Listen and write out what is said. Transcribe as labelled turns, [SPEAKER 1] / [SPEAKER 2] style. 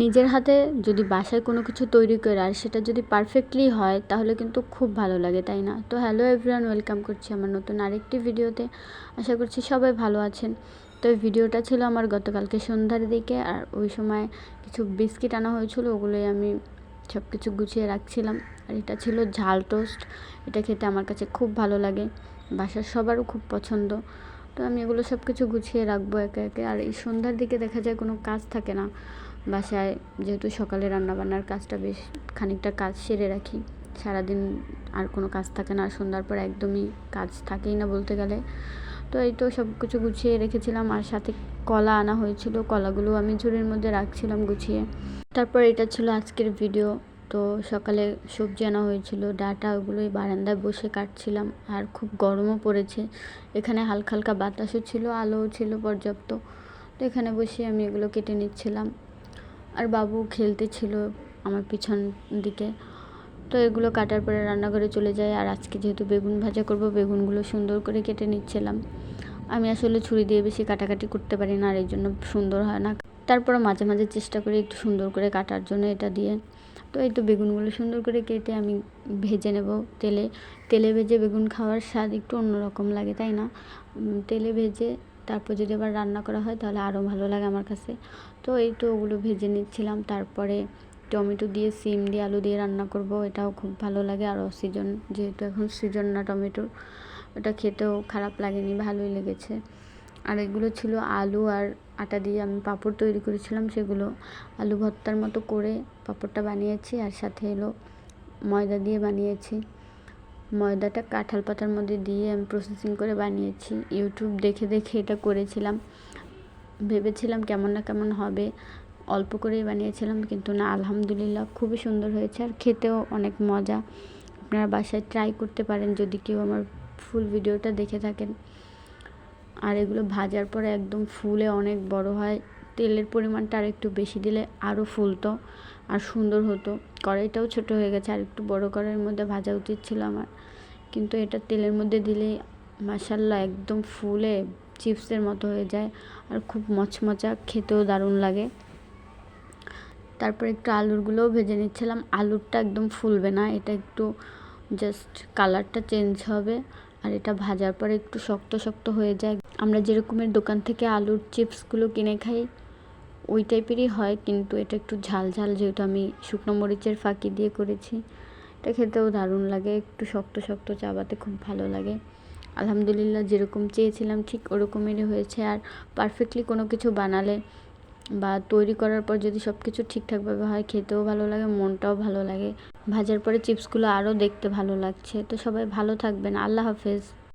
[SPEAKER 1] নিজের হাতে যদি বাসায় কোনো কিছু তৈরি করে আর সেটা যদি পারফেক্টলি হয়, তাহলে কিন্তু খুব ভালো লাগে, তাই না? তো হ্যালো এভরিওয়ান ওয়েলকাম করছি আমার নতুন আরেকটি ভিডিওতে। আশা করছি সবাই ভালো আছেন। তো এই ভিডিওটা ছিল আমার গতকালকে সন্ধ্যার দিকে আর ওই সময় কিছু বিস্কিট আনা হয়েছিল, ওগুলোই আমি সব কিছু গুছিয়ে রাখছিলাম। আর এটা ছিল ঝাল টোস্ট এটা খেতে আমার কাছে খুব ভালো লাগে, বাসার সবারও খুব পছন্দ। তো আমি এগুলো সব কিছু গুছিয়ে রাখব একে একে। আর এই সন্ধ্যার দিকে দেখা যায় কোনো কাজ থাকে না। বাসায় যেহেতু সকালে রান্নাবান্নার কাজটা বেশ খানিকটা কাজ সেরে রাখি। সারাদিন আর কোনো কাজ থাকে না, সন্ধ্যার পর একদমই কাজ থাকেই না বলতে গেলে। তো এই তো সব কিছু গুছিয়ে রেখেছিলাম, আর সাথে কলা আনা হয়েছিল, কলাগুলো আমি ঝুড়ির মধ্যে রাখছিলাম গুছিয়ে। তারপর এটা ছিল আজকের ভিডিও। তো সকালে সবজি আনা হয়েছিল, ডাটা ওগুলোই বারান্দায় বসে কাটছিলাম, আর খুব গরমও পড়েছে। এখানে হালকা হালকা বাতাসও ছিল, আলোও ছিল পর্যাপ্ত। তো এখানে বসে আমি এগুলো কেটে নিচ্ছিলাম। আর বাবু খেলতে ছিল আমার পিছন দিকে। তো এগুলো কাটার পরে রান্নাঘরে চলে যায় আর আজকে যেহেতু বেগুন ভাজা করব, বেগুনগুলো সুন্দর করে কেটে নিচ্ছিলাম। আমি আসলে ছুরি দিয়ে বেশি কাটাকাটি করতে পারি না, আর এই জন্য সুন্দর হয় না। তারপর মাঝে মাঝে চেষ্টা করি একটু সুন্দর করে কাটার জন্য এটা দিয়ে। তো এই তো বেগুনগুলো সুন্দর করে কেটে আমি ভেজে নেব তেলে। তেলে ভেজে বেগুন খাওয়ার স্বাদ একটু অন্যরকম লাগে, তাই না? তেলে ভেজে তারপর যদি আবার রান্না করা হয় তাহলে আরও ভালো লাগে আমার কাছে। তো এই তো ওগুলো ভেজে নিচ্ছিলাম, তারপরে টমেটো দিয়ে, সিম দিয়ে, আলু দিয়ে রান্না করব, এটাও খুব ভালো লাগে। আর সিজন, যেহেতু এখন সিজন না টমেটোর, ওটা খেতেও খারাপ লাগেনি, ভালোই লেগেছে। আর এগুলো ছিল আলু আর আটা দিয়ে আমি পাঁপড় তৈরি করেছিলাম, সেগুলো আলু ভর্তার মতো করে পাঁপড়টা বানিয়েছি, আর সাথে এলো ময়দা দিয়ে বানিয়েছি। ময়দাটা কাঁঠাল পাতার মধ্যে দিয়ে আমি প্রসেসিং করে বানিয়েছি। ইউটিউব দেখে দেখে এটা করেছিলাম। ভেবেছিলাম কেমন না কেমন হবে। অল্প করেই বানিয়েছিলাম কিন্তু না, আলহামদুলিল্লাহ খুবই সুন্দর হয়েছে আর খেতেও অনেক মজা। আপনারা বাসায় ট্রাই করতে পারেন যদি কেউ আমার ফুল ভিডিওটা দেখে থাকেন। আর এগুলো ভাজার পরে একদম ফুলে অনেক বড় হয়। তেলের পরিমাণটা আর একটু বেশি দিলে আরও ফুলতো আর সুন্দর হতো। কড়াইটাও ছোট হয়ে গেছে আর একটু বড় কড়াইয়ের মধ্যে ভাজা উচিত ছিল আমার। কিন্তু এটা তেলের মধ্যে দিলে মাসাল্লা একদম ফুলে চিপসের মতো হয়ে যায় আর খুব মচমচা, খেতেও দারুণ লাগে। তারপর একটু আলুরগুলোও ভেজে নিচ্ছিলাম। আলুরটা একদম ফুলবে না, এটা একটু জাস্ট কালারটা চেঞ্জ হবে আর এটা ভাজার পরে একটু শক্ত শক্ত হয়ে যায়। আমরা যেরকমের দোকান থেকে আলুর চিপসগুলো কিনে খাই, ওই টাইপেরই হয়, কিন্তু এটা একটু ঝাল ঝাল যেহেতু আমি শুকনো মরিচের ফাঁকি দিয়ে করেছি। এটা খেতেও দারুণ লাগে, একটু শক্ত শক্ত চাবাতে খুব ভালো লাগে। আলহামদুলিল্লাহ যেরকম চেয়েছিলাম ঠিক ওরকমেরই হয়েছে। আর পারফেক্টলি কোনো কিছু বানালে বা তৈরি করার পর যদি সব কিছু ঠিকঠাকভাবে হয়, খেতেও ভালো লাগে, মনটাও ভালো লাগে। ভাজার পরে চিপসগুলো আরও দেখতে ভালো লাগছে। তো সবাই ভালো থাকবেন। আল্লাহ হাফেজ।